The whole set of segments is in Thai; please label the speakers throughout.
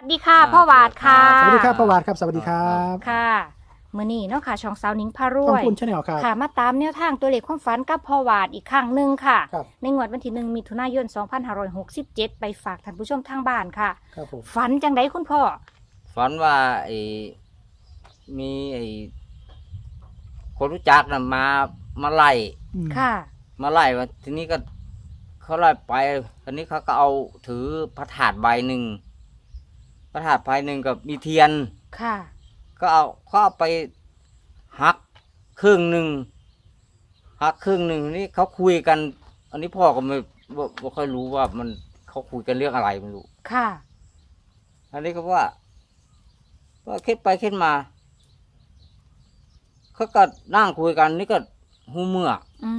Speaker 1: สวัสดีค่ะ
Speaker 2: อ่า
Speaker 1: พ่อหวาดค่ะ
Speaker 3: สวัสดีครับประวัติครับ สวัสดีครับ
Speaker 1: ค่ะ มื่อนี้เนาะค่ะ ช่องสาวหนิงพาร
Speaker 3: ต้อ
Speaker 1: ว
Speaker 3: ง
Speaker 1: ย
Speaker 3: คุณชาแนลครับ
Speaker 1: ค่ะ มาตามแนวทางตัวเลขความฝันกับพ่อหวาดอีกครั้งหนึ่งค่ะ
Speaker 3: ครับ
Speaker 1: ในงวดวันที่หนึ่งมิถุนายน 2567 ไปฝากท่านผู้ชมทางบ้านค่ะ
Speaker 3: ครับผม
Speaker 1: ฝันจังไดคุณพ่อ
Speaker 2: ฝันว่าไอ้มีไอ้คนรู้จักนะมามาไล่
Speaker 3: อืม
Speaker 1: ค่ะ
Speaker 2: มาไล่ว่าทีนี้ก็เขาไล่ไปทีนี้เขาก็เอาถือพระถาดใบหนึ่ง พระถาดใบหนึ่งกับมีเทียน
Speaker 1: ค่ะ
Speaker 2: ก็เอาเขาเอาไปหักครึ่งหนึ่งหักครึ่งหนึ่งนี่เขาคุยกัน อันนี้พ่อก็ไม่บ่ไม่ค่อยรู้ว่ามันเขาคุยกันเรื่องอะไรไม่รู้
Speaker 1: ค่ะ
Speaker 2: อันนี้ก็ว่าก็คิดไปคิดมาเขาก็นั่งคุยกันนี่ก็หูเมื่อ
Speaker 1: อื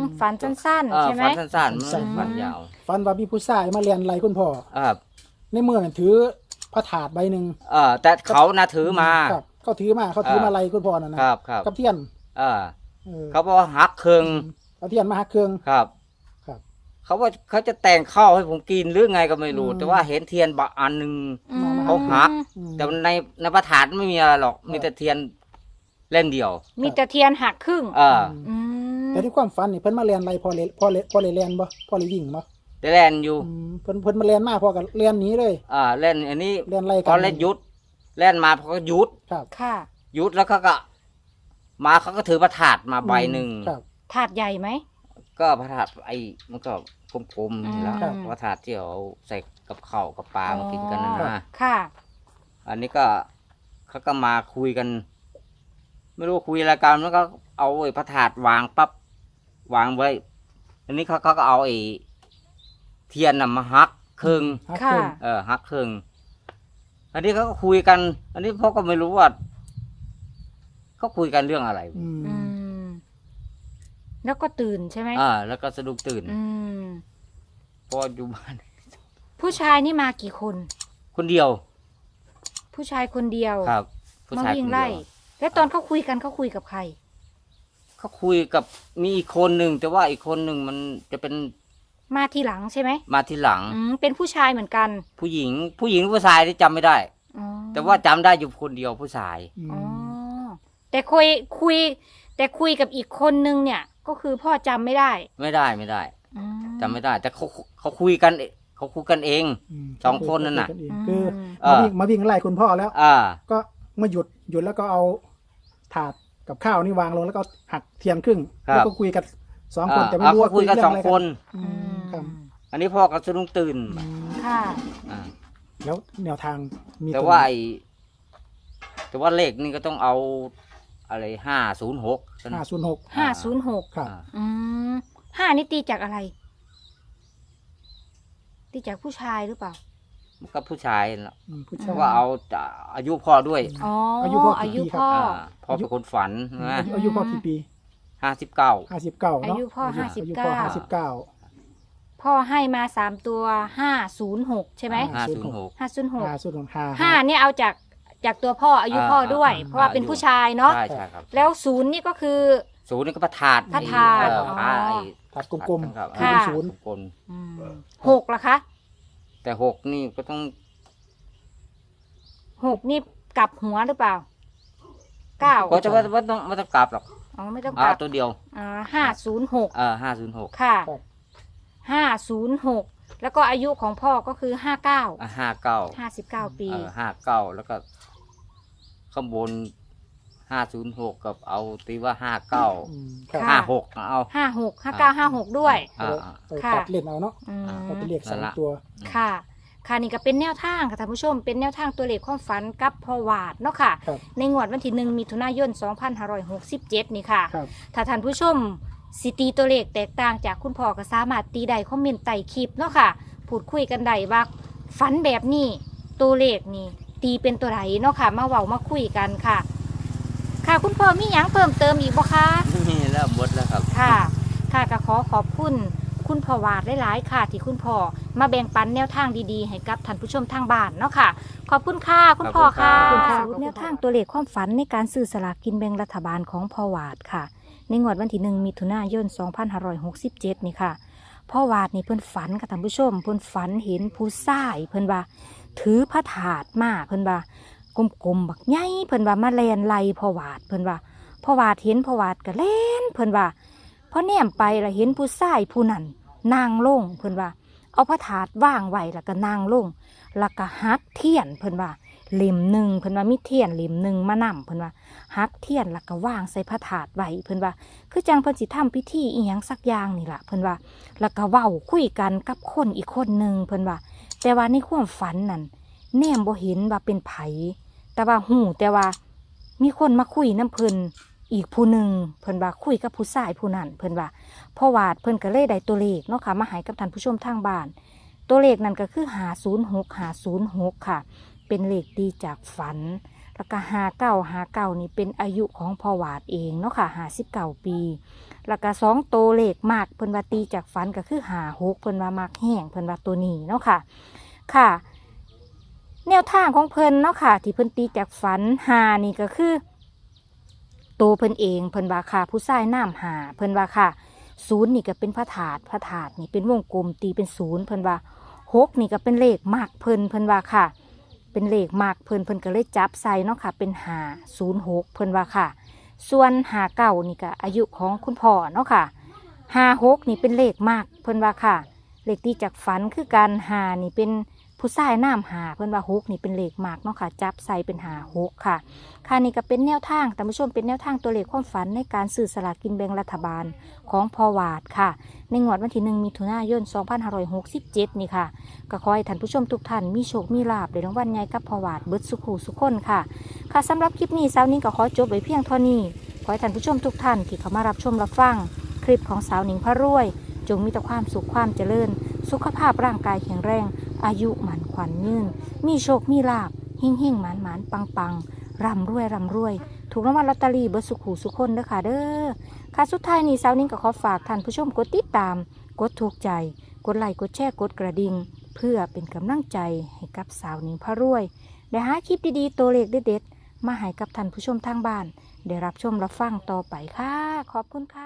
Speaker 1: มฝันสั้น
Speaker 2: เอ
Speaker 1: ๆ
Speaker 2: อ
Speaker 1: ใช่ไหม
Speaker 2: ฝันสั้นๆมัน
Speaker 3: สั้น
Speaker 2: ฝันยาว
Speaker 3: ฟันว่ามีผู้ชายมาเรียนไรคุณพ่อ
Speaker 2: เออ
Speaker 3: ในมือนั่นถือ พระถาดใบหนึ่ง
Speaker 2: เออแต่เขานะถือมา
Speaker 3: ครับเขาถือมาเขาถือมา
Speaker 2: เออ
Speaker 3: ไรคุณพ่อน่ะนะครับ
Speaker 2: ครับ
Speaker 3: กับเทียน
Speaker 2: เออ
Speaker 3: เออ
Speaker 2: เขาบอกว่าหักเครึ่ง
Speaker 3: เอาเทียนมาหักเครื่อง
Speaker 2: ครับ
Speaker 3: ครับ
Speaker 2: เขาว่าเขาจะแต่งข้าวให้ผมกินหรือไงก็ไม่รู้
Speaker 3: อืม
Speaker 2: แต่ว่าเห็นเทียนบะอันหนึ่ง
Speaker 1: อืม
Speaker 2: เขาหัก
Speaker 3: อืม
Speaker 2: แต่ในในประถาดไม่มีอะไรหรอกมีแต่เทียนเล่นเดียว
Speaker 1: มีแต่เทียนหักครึ่ง
Speaker 2: เออ
Speaker 1: อืม
Speaker 3: แต่ที่ความฝันนี่เพิ่นมาเรียนไรพอเลยพอเลยพอเลยเรียนบ่พอเลยวิ่งบ่
Speaker 2: แต่เล่นอยู่
Speaker 3: อืมเพิ่นเพิ่นมาเรียนมาพอกับเรียนหนี้เลย
Speaker 2: อ่าเล่นอันนี้
Speaker 3: เรียนไร
Speaker 2: พ
Speaker 3: กั
Speaker 2: อเล่นหยุดเล่นมาพอก็หยุด
Speaker 3: ครับ
Speaker 1: ค่ะ
Speaker 2: หยุดแล้วเขาก็ มาเขาก็ถือประถาดมาใบหนึ่ง
Speaker 3: ครับ
Speaker 1: ถาดใหญ่ไหม
Speaker 2: ก็ประถาดไอ้มันก็กลมๆนี่แหล้ว
Speaker 1: ครับ
Speaker 2: ประถาดที่เอาใส่กับข้าวกับปลามากินกันนั่น
Speaker 3: อ๋อ
Speaker 2: นะ
Speaker 1: ค่ะ
Speaker 2: อันนี้ก็เขาก็มาคุยกัน ไม่รู้คุยอะไรกันแล้วก็เอาไอ้พระถาดวางปั๊บวางไว้ อันนี้เขาเขาก็เอาไอ้ เทียนน่ะมาหักครึ่ง
Speaker 3: หัก
Speaker 1: ค่ะ
Speaker 3: เครื่อง
Speaker 2: เออหักครึ่งอันนี้เขาก็คุยกัน อันนี้พ่อก็ไม่รู้ว่าเขาคุยกันเรื่องอะไร
Speaker 3: อืม
Speaker 1: อืม แล้วก็ตื่นใช่ไหม
Speaker 2: อ่า แล้วก็สะดุ้งตื่น
Speaker 1: อืม
Speaker 2: เพออยู่บ้าน
Speaker 1: ผู้ชายนี่มากี่คน
Speaker 2: คนเดียว
Speaker 1: ผู้ชายคนเดียว
Speaker 2: ครับ ผู้
Speaker 1: มา
Speaker 2: ชาย
Speaker 1: วิ่
Speaker 2: ค
Speaker 1: ง
Speaker 2: นเดี
Speaker 1: ไล่
Speaker 2: ยว
Speaker 1: แล้วตอนเขาคุยกันเขาคุยกับใคร
Speaker 2: เขาคุยกับมีอีกคนหนึ่งแต่ว่าอีกคนหนึ่งมันจะเป็น
Speaker 1: มาทีหลังใช่ไหม
Speaker 2: มาทีหลัง
Speaker 1: อืมเป็นผู้ชายเหมือนกัน
Speaker 2: ผู้หญิง ผู้หญิงผู้ชายที่จำไม่ได้
Speaker 1: อ๋อ
Speaker 2: แต่ว่าจำได้อยู่คนเดียวผู้ชาย
Speaker 3: อืม
Speaker 1: อ๋อแต่คุยคุย แต่คุยกับอีกคนนึงเนี่ย ก็คือพ่อจำไม่ได้
Speaker 2: ไม่ได้ไม่ได้
Speaker 1: อื
Speaker 2: จำไม่ได้ แต่เขาเขาคุยกันเองเขาคุยกันเอง
Speaker 3: ม
Speaker 2: สองคนนั่นน่ะ
Speaker 3: คุยกัเอง
Speaker 1: อืม
Speaker 3: คือ
Speaker 2: เอ
Speaker 3: มา
Speaker 2: อ
Speaker 3: วิ่งมาวิ่งไล่คุณพ่อแล้ว
Speaker 2: อ่า
Speaker 3: ก็มาหยุดหยุดแล้วก็เอาถาดกับข้าวนี่วางลงแล้วก็หักเทียนครึ่ง
Speaker 2: ครับ
Speaker 3: แล้วก็คุยกันสองคน
Speaker 2: อ่า
Speaker 3: แต่ไม่
Speaker 2: อ่า
Speaker 3: รู้
Speaker 2: เขา
Speaker 3: ว่า
Speaker 2: คุยกัน
Speaker 3: เรื่
Speaker 2: สองะ
Speaker 3: ไร
Speaker 2: คน
Speaker 3: อื
Speaker 1: อื
Speaker 3: ม
Speaker 1: ม
Speaker 3: ครับ
Speaker 2: อันนี้พ่อก็สะดุ้งตื่น
Speaker 3: อืม
Speaker 1: ค่ะ
Speaker 2: อ่า
Speaker 3: แล้วแนวทางมี
Speaker 2: แต่
Speaker 3: รง
Speaker 2: ว่าไอแต่ว่าเลขนี่ก็ต้องเอาอะไรห้าศูนย์หก
Speaker 3: ห้าศูนย์หก
Speaker 1: ห้าศูนย์หก
Speaker 3: ครับ
Speaker 1: อืมห้านี่ตีจากอะไร ตีจากผู้ชายหรือเปล่า
Speaker 2: มันก็ผู้ชายนะ
Speaker 3: อืมผู้
Speaker 1: อื
Speaker 3: ชามย
Speaker 2: ว่าเอาจะอายุพ่อด้วย
Speaker 1: อ๋อ
Speaker 3: อา
Speaker 1: อา
Speaker 3: ยุพ่อกี่
Speaker 1: อายุ
Speaker 3: ปีครับ
Speaker 1: พ่อ
Speaker 2: อ่าพ่อเป็นคนฝันนะ
Speaker 3: อายุอายุพ่อกี่ปี
Speaker 2: ห้าสิบเก้า
Speaker 3: ห้าสิบเก้า
Speaker 1: อา
Speaker 3: เนาะ
Speaker 1: ยุพ่อ
Speaker 3: อายุ
Speaker 1: ห้าสิบ
Speaker 3: อายุ
Speaker 1: เก้า
Speaker 3: พ่อห้าสิบเก้า
Speaker 1: พ่อให้มาสามตัวห้าศูนย์หกใช่ไหม
Speaker 2: ห้าศูนย์หก
Speaker 1: ห้าศูนย์หก
Speaker 3: ห้าศูนย์หกห้า
Speaker 1: ห้าเนี่ยเอาจากจากตัวพ่ออายุพ่อด้วย
Speaker 2: อ่า
Speaker 1: เพราะว่าเป็นผู้ชายเนาะ
Speaker 2: ใช่ใช่ครับ
Speaker 1: แล้วศูนย์นี่ก็คือ
Speaker 2: ศูนย์นี่ก็พระธาตุ
Speaker 1: พระธาตุ
Speaker 2: เออ
Speaker 1: อ๋อ
Speaker 2: พระไอ้
Speaker 3: ถาดกลม
Speaker 2: ครับ
Speaker 3: ๆ
Speaker 1: ค่ะ
Speaker 3: เป็นศูนย์
Speaker 2: กลม
Speaker 1: อืมหกละคะ
Speaker 2: ๆแต่หกนี่ก็ต้อง
Speaker 1: หกนี่กลับหัวหรือเปล่าเก้า
Speaker 2: ก็จะว่าว่าต้องไม่ต้องกลับหรอก
Speaker 1: อ๋อไม่ต้องก
Speaker 2: เอา
Speaker 1: ลับ
Speaker 2: ตัวเดียว
Speaker 1: อ่าห้าศูนย์หก
Speaker 2: เออห้าศูนย์หก
Speaker 1: ค่ะ
Speaker 3: ครับ
Speaker 1: ห้า ศูนย์หกแล้วก็อายุของพ่อก็คือห้าเก้า
Speaker 2: ห้าเก้า
Speaker 1: ห้าสิบเก้าปี
Speaker 2: เออห้าเก้าแล้วก็ ข้างบนห้าศูนย์หกกับเอาตีว่าห้าเก้า
Speaker 3: อืมครับ
Speaker 1: ค่ะ
Speaker 2: ห้าหกเอา
Speaker 1: ห้าหกห้าเก้าห้าหกด้วย
Speaker 2: อ่า
Speaker 3: ไป
Speaker 1: ค่ะ
Speaker 3: ตัดเล่นเอาเนาะ
Speaker 1: อืม
Speaker 3: เราไปเรียกสาม
Speaker 2: นั่นละ
Speaker 3: ตัว
Speaker 1: ค่ะค่ะนี่ก็เป็นแนวทางค่ะท่านผู้ชม เป็นแนวทางตัวเลขความฝันกับพ่อวาดเนาะค่ะ
Speaker 3: ครับ
Speaker 1: ในงวดวันที่หนึ่งมิถุนายน 2567 นี่ค่ะ
Speaker 3: ครับ
Speaker 1: ถ้าท่านผู้ชม สิตีตัวเลขแตกต่างจากคุณพ่อก็สามารถตีได้คอมเมนต์ใต้คลิปเนาะค่ะ พูดคุยกันได้ว่าฝันแบบนี้ตัวเลขนี่ตีเป็นตัวไหนเนาะค่ะ มาเว้ามาคุยกันค่ะ ค่ะคุณพ่อมีหยังเพิ่มเติมอีกบ่คะ
Speaker 2: นี่แล้วหมดแล้วครับ
Speaker 1: ค่ะ ค่ะก็ขอขอบคุณ คุณพ่อวาดหลายๆค่ะ ที่คุณพ่อมาแบ่งปันแนวทางดีๆ ให้กับท่านผู้ชมทางบ้านเนาะค่ะ ขอบคุณค่ะคุณพ่อค่ะ
Speaker 2: ขอบคุณค่ะ
Speaker 1: สรุปแนวทางตัวเลขความฝันในการซื้อสลากกินแบ่งรัฐบาลของพ่อวาดค่ะ ในงวดวันที่หนึ่งมิถุนายน 2567 นี่ค่ะพ่อวาดนี่เพิ่อนฝันค่ะท่านผู้ชม เพิ่อนฝันเห็นผู้ชายเพิ่อนว่า ถือพระถาดมาเพิ่อนว่ากลมๆบักใหญ่เพิ่อนว่ามาแลนไล่พอวาดเพิ่อนว่าพ่อวาดเห็นพ่อวาดก็แล่นเพิ่อนว่าพอแนมไปละเห็นผู้ชายผู้นั้นนางลงเพิ่อนว่า เอาพระถาดว่างไว้แล้วก็นางลงแล้วก็ฮักเทียนเพิ่อนว่า เล่มหนึ่งเพิ่นว่ามีเทียนเล่มหนึ่งมานำเพิ่นว่าฮักเทียนแล้วก็ว่างใส่พระถาดไว้เพิ่นว่า คือจังเพิ่นสิทำพิธีอีหยังสักอย่างนี่ล่ะเพิ่นว่าแล้วก็เว้าคุยกันกับคนอีกคนหนึ่งเพิ่นว่า แต่ว่าในความฝันนั่นแนมบ่เห็นว่าเป็นไผแต่ว่าหูแต่ว่ามีคนมาคุยน้ำเพิ่นอีกผู้หนึ่งเพิ่นว่าคุยกับผู้ชายผู้นั้นเพิ่นว่าพอวาดเพิ่นก็เลยได้ตัวเลขเนาะค่ะมาให้กับท่านผู้ชมทางบ้าน ตัวเลขนั่นก็คือหาศูนย์หกหาศูนย์หกค่ะ เป็นเลขดีจากฝัน แล้วก็หาเก้าหาเก้านี่เป็นอายุของพ่อวาดเองเนาะค่ะหาสิบเก้าปี แล้วก็สองโตเลขมากเพิ่นว่าตีจากฝันก็คือหาหกเพิ่นว่ามากแห้งเพิ่นว่าตัวนี้เนาะค่ะ ค่ะ แนวทางของเพิ่นเนาะค่ะ ที่เพิ่นตีจากฝันหานี่ก็คือตัวเพิ่นเองเพิ่นว่าค่ะผู้ชายน้ำหาเพิ่นว่าค่ะศูนย์นี่ก็เป็นพระถาดพระถาดนี่เป็นวงกลมตีเป็นศูนย์เพิ่นว่าหกนี่ก็เป็นเลขมากเพิ่นเพิ่นว่าค่ะ เป็นเลขมากเพิ่นเพิ่นก็เลยจับใส่เนาะค่ะ เป็นหาศูนย์หกเพิ่นว่าค่ะ ส่วนหาเก่านี่ก็อายุของคุณพ่อเนาะค่ะหาหกนี่เป็นเลขมากเพิ่นว่าค่ะ เลขที่จากฝันคือการหานี่เป็น ผู้ชายน้ำหาเพิ่อนว่าหกนี่เป็นเหลขมากเนาะค่ะ จับใส่เป็นหาหกค่ะ ค่ะนี่ก็เป็นแนวทางท่ผู้ชมเป็นแนวทางตัวเลขความฝันในการสื่อสลากกินแบ่งรัฐบาลของพอวาดค่ะ ในงวดวันที่หนึ่งมิถุนายน 2567 นี่ค่ะก็ขอให้ท่านผู้ชมทุกท่านมีโชคมีลาบในรางวัลใหญ่กับพอวาดเบิดสุขูสุขคนค่ะ ค่ะสำหรับคลิปนี้สาวนิ้งก็ขอจบไว้เพียงเท่านี้ขอให้ท่านผู้ชมทุกท่านที่เข้ามารับชมรับฟัง คลิปของสาวหนิงพระรวย จงมีแต่ความสุขความเจริญ สุขภาพร่างกายแข็งแรง อายุหมันขวัญยืน มีโชค มีลาบเฮ่งเฮ่งหมานหมานปังปังร่ำรวยร่ำรวย ถูกรางวัลลอตเตอรี่เบอร์สุขหูสุขคนเด้อค่ะเด้อค่ะสุดท้ายนี้สาวนิ้งก็ขอฝากท่านผู้ชมกดติดตาม กดถูกใจ กดไลค์กดแชร์กดกระดิ่งเพื่อเป็นกำลังใจให้กับสาวนิงพระรวยได้หาคลิปดีๆตัวเลขเด็ดๆมาให้กับท่านผู้ชมทางบ้าน ได้รับชมรับฟังต่อไปค่ะ ขอบคุณค่ะ